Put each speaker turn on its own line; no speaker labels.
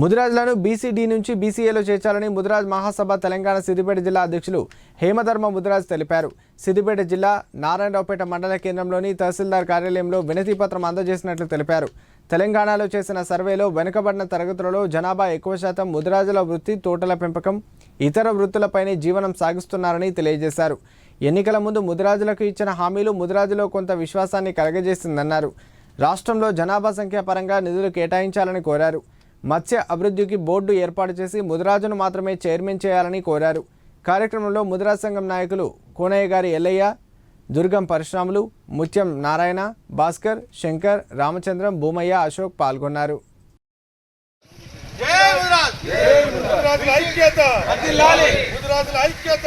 ముదిరాజులను BCD నుంచి బీసీఏలో చేర్చాలని ముదిరాజ్ మహాసభ తెలంగాణ సిద్దిపేట జిల్లా అధ్యక్షులు హేమధర్మ ముదిరాజ్ తెలిపారు. సిద్దిపేట జిల్లా నారాయణరావుపేట మండల కేంద్రంలోని తహసీల్దార్ కార్యాలయంలో వినతిపత్రం అందజేసినట్లు తెలిపారు. తెలంగాణలో చేసిన సర్వేలో వెనుకబడిన తరగతులలో జనాభా ఎక్కువ శాతం ముదిరాజుల వృత్తి తోటల పెంపకం ఇతర వృత్తులపైనే జీవనం సాగిస్తున్నారని తెలియజేశారు. ఎన్నికల ముందు ముదిరాజులకు ఇచ్చిన హామీలు ముదిరాజులో కొంత విశ్వాసాన్ని కలగజేసిందన్నారు. రాష్ట్రంలో జనాభా సంఖ్య పరంగా నిధులు కేటాయించాలని కోరారు. మత్స్య అభివృద్ధికి బోర్డు ఏర్పాటు చేసి ముదిరాజును మాత్రమే చైర్మన్ చేయాలని కోరారు. కార్యక్రమంలో ముదిరాజ్ సంఘం నాయకులు కోనయ్య గారి ఎల్లయ్య దుర్గం పరశురాములు ముత్యం నారాయణ భాస్కర్ శంకర్ రామచంద్రం భూమయ్య అశోక్ పాల్గొన్నారు.
ఐక్యత! ఐక్యత!